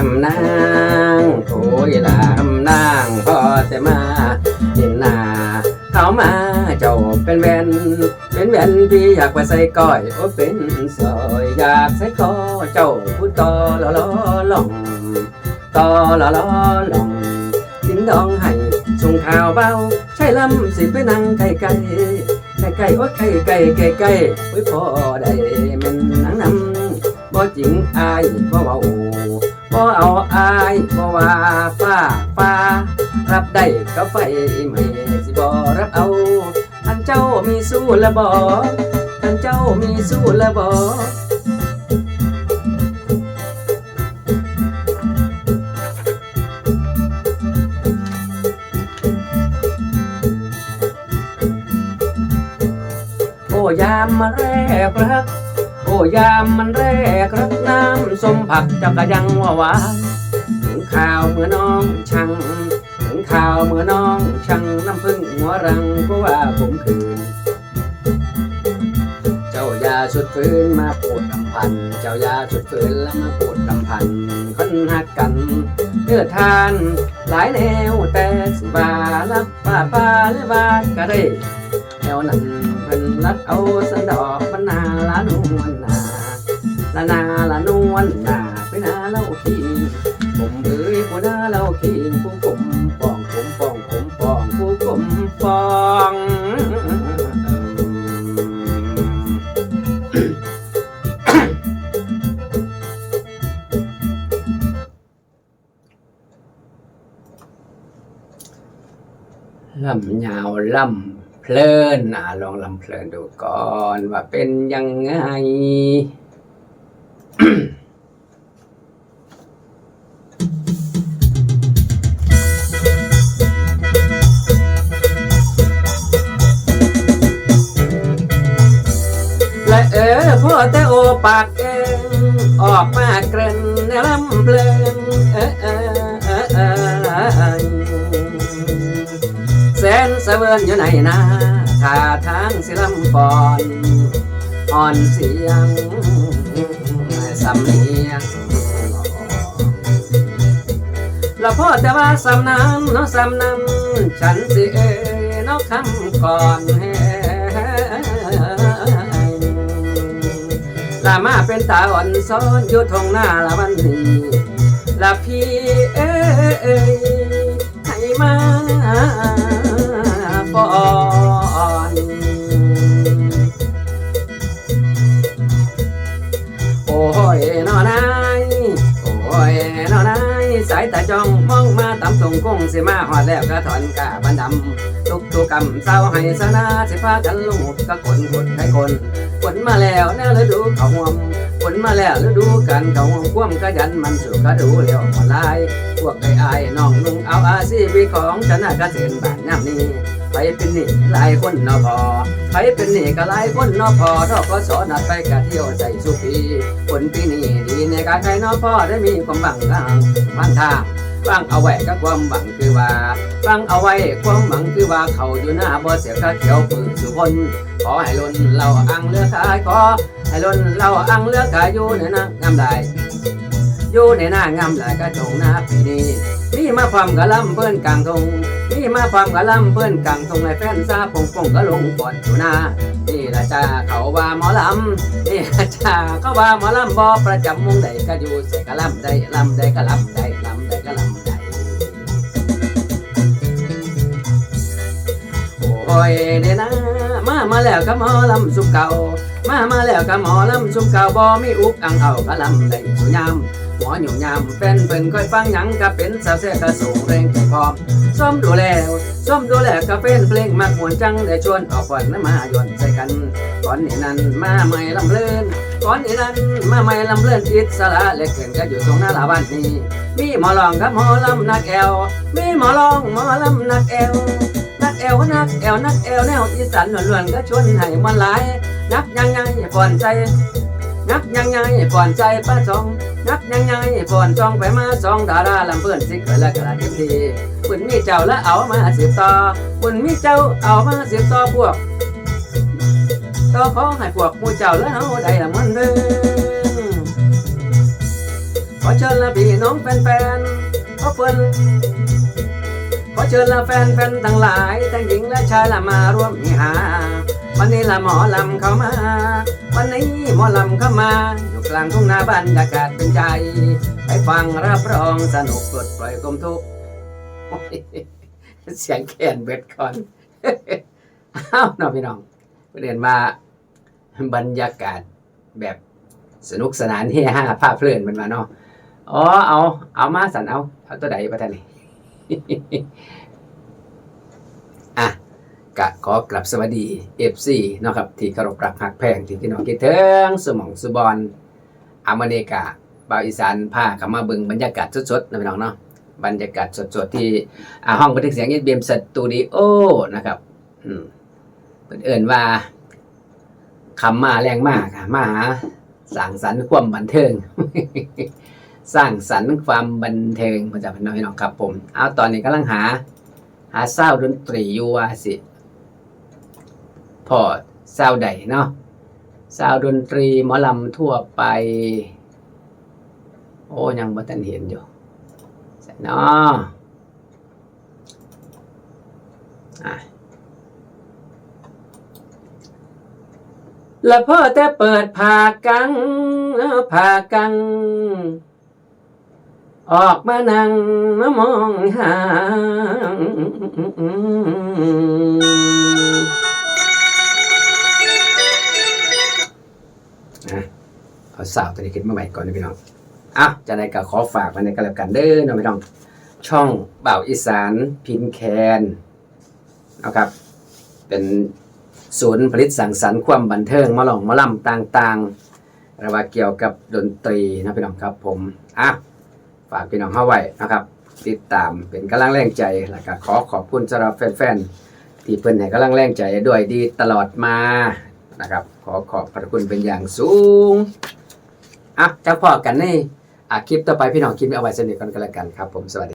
ทำนางโถยลาทำนางพอแต่มาเห็นหน้าเขามาเจ้าเป็นแวนเป็นแวนพี่อยากไปใส่ก้อยโอ้เป็นซอยอยากใส่คอเจ้าพูดต่อละล้อลองต่อละล้อลองทิ้งดองให้ส่งข่าวเบาใช่ลำสิไปนั่งไกลไกลไกลไกลโอ้ไกลไกลไกลไกลโอ้พอได้แมันนังนำบ่จริงอายบ่เว้า บ่เอาอายบ่ว่าฟ้าฟ้า รับได้ก็ไฟไม่สิบ่รับเอาท่านเจ้ามีสู้ละบ่ท่านเจ้ามีสู้ละบ่โอ้ยามมาแรกรัก อ้ยามมันแรกรักน้ำส้มผักจ้าก็ยังว่าหวานถึงข่าวเมื่อน้องชังถึงข่าวเมื่อน้องชังน้ำพึ่งหัวรังเพราะว่าผมคืน เจ้ายาสุดฟื้นมาปวดลำพัน เจ้ายาสุดฟื้นแล้วมาปวดลำพันคนหักกันเลือทานหลายแนวแต่สบาลับป่าป่าหรือว่าก็ได้แนวนั้นเพิ่น รัดเอาสันดอกมันนาละนวลนาละนาละนวลนาไปนาเล่าขี้ผมเอ้ยผู้นาเล่าขี้ผู้ผมปองผมปองผมปองผู้ผมปองลำยาวลำ เพลินอะลองลำเพลินดูก่อนว่าเป็นยังไงและเออพ่อแต่โอปากเองออกมาเกรนในลำเพลิน สนเวินอยู่ไหนนะท่าทางสิลำฟอนอ่อนเสียงสำเนียงล้วพ่อแต่ว่าสำนั้นเนาะสำนั้นฉันสิเอเนาะคำก่อนแฮลามาเป็นตาอ่อนซ้อนอยู่ทงหน้าละวันนี้ละพี่เอ้ยให้มา สายตาจ้องมองมาตำตรงคงสิมาหอดแล้วก็ถอนกะบันดำทุกทุกกำเศร้าให้สนาสิพากันลูกก็คนคนให้คน ฝนมาแล้วแน่ฤดูเขาหวมฝนมาแล้วฤดูกันเขาหวมความขยันมันสู่ก็ดูเลี้ยวมาลายพวกไอ้ไอ้น้องนุ่งเอาอาชีพของชนะเกษตรบ้านน้ำนี้ไปเป็นหนี่หลายคนนอพอไปเป็นหนี่ก็หลายคนนอพอทอกสอนัดไปกะเที่ยวใจสุขีผลปีนี้ดีในการใครนอพอได้มีความบังทางบังทาง ฟังเอาไว้ก็ความบังคือว่า ฟังเอาไว้ความบังคือว่าเขาอยู่หน้าบ่เสียกะเขียวปืนสุพลขอให้ล้นเราอังเลือขายขอให้ล้นเราอังเลือกขายอยู่ในนักงามได้อยู่ในหน้างามได้กระจงหน้าปีนี้นี่มาความกะลำเพื่อนกลางทงนี่มาความกะลำเพื่อนกลางทงไอ้แฟนซาปงปงก็ลงปอดอยู่หน้านี่ละจ้าเขาว่าหมอลำนี่ละจ้าเขาว่าหมอลำบอประจำวงใดก็อยู่ใส่กะลำได้ลำได้กะลำได้ลำได้ อยเนนะ มามาแล้วก็หมอลำสุมเก่า มามาแล้วก็หมอลำสุมเก่าบ่มีอุกอังเอากะลำได้สุยามหัวหยุ่มยามเป็นเพิ่นค่อยฟังหยังก็เป็นสาวเสียกระสูงแรงใจพร้อมส้มดูแลส้มดูแลก็เป็นเพลงมักมวนจังได้ชวนออกก่อนมาหย่อนใส่กันก่อนนี้นั้นมาใหม่ลำเลินก่อนนี้นั้นมาใหม่ลำเลินอิสระเล็กเกินก็อยู่ตรงหน้าลาบ้านนี้มีหมอลองกับหมอลำนักแอวมีหมอลองหมอลำนักแอว กแอวนักแอวนักแอวแนวอีสานล้วนๆก็ชวนให้มันหลายนักยังไงผ่อนใจนักยังไงผ่อนใจป้าจองนักยังไงผ่อนจองไปมาสองดาราลำเพื่อนสิเกิดและกระดิ่งทีคุณมีเจ้าแล้วเอามาสิบต่อคุณมีเจ้าเอามาสิบต่อพวกต่อขอให้พวกมู่เจ้าแล้วเอาได้ละมันเด้อขอเชิญเชิญละพี่น้องแฟนๆขอเพิ่น ขอเชิญละแฟนแฟนทั้งหลายทั้งหญิงและชายละมาร่วมมีหา วันนี้ละหมอลำเข้ามา วันนี้หมอลำเข้ามา อยู่กลางทุ่งนาบรรยากาศเป็นใจไปฟังรับรองสนุกปลดปล่อยกลมทุกเสียงแคนเบ็ดก่อนอ้าวน้องพี่น้องเรียนมาบรรยากาศแบบสนุกสนานเฮฮาภาพเพลินมันมาเนาะอ๋อเอา เอามาสันเอา เอาตัวใดประทานนี่ อะกะขอกลับสวัสดีเอฟซีเนาะครับ ที่เคารพรักหักแพงที่พี่น้องคิดถึงสมองสุบอลอเมริกาบาอีสานพาข้ามาบิ่งบรรยากาศสดๆนะพี่น้องเนาะบรรยากาศสดๆที่ห้องบันทึกเสียงเอสบีเอ็มสตูดิโอนะครับ อืมเพิ่นเอิ่นว่าคำมาแรงมากมาหาสร้างสรรค์ความบันเทิง สร้างสรรค์ความบันเทิงมาจากพี่น้องพี่น้องครับผมเอาตอนนี้กำลังหา หาเศร้าดนตรีอยู่ว่าสิพอเศร้าใดเนาะเศร้าดนตรีหมอลำทั่วไป โอ้ยังบ่ทันเห็นอยู่เนาะอะแล้วพ่อแต่เปิดผ่ากังผ่ากัง ออกมานั่งมองหาเอาสาวตัวนี้ขึ้นมาใหม่ก่อนนะพี่น้องอะจะได้ก็ขอฝากไว้ในกันแล้วกันเด้อนะพี่น้อง ช่องเบ่าอีสานพินแคนนะครับ เป็นศูนย์ผลิตสังสรรค์ความบันเทิงมาหลองมาล่ำต่างๆรือว่าเกี่ยวกับดนตรีนะพี่น้องครับผมอะ ฝากพี่น้องเข้าไว้นะครับ ติดตามเป็นกำลังแรงใจแล้วก็ขอขอบคุณสำหรับแฟนๆที่เพิ่นให้กำลังแรงใจด้วยดีตลอดมานะครับ ขอขอบพระคุณเป็นอย่างสูงอะจะพอกันในอะคลิปต่อไปพี่น้องคลิปเอาไว้สนิทกันกันแล้วกันครับ ผมสวัสดี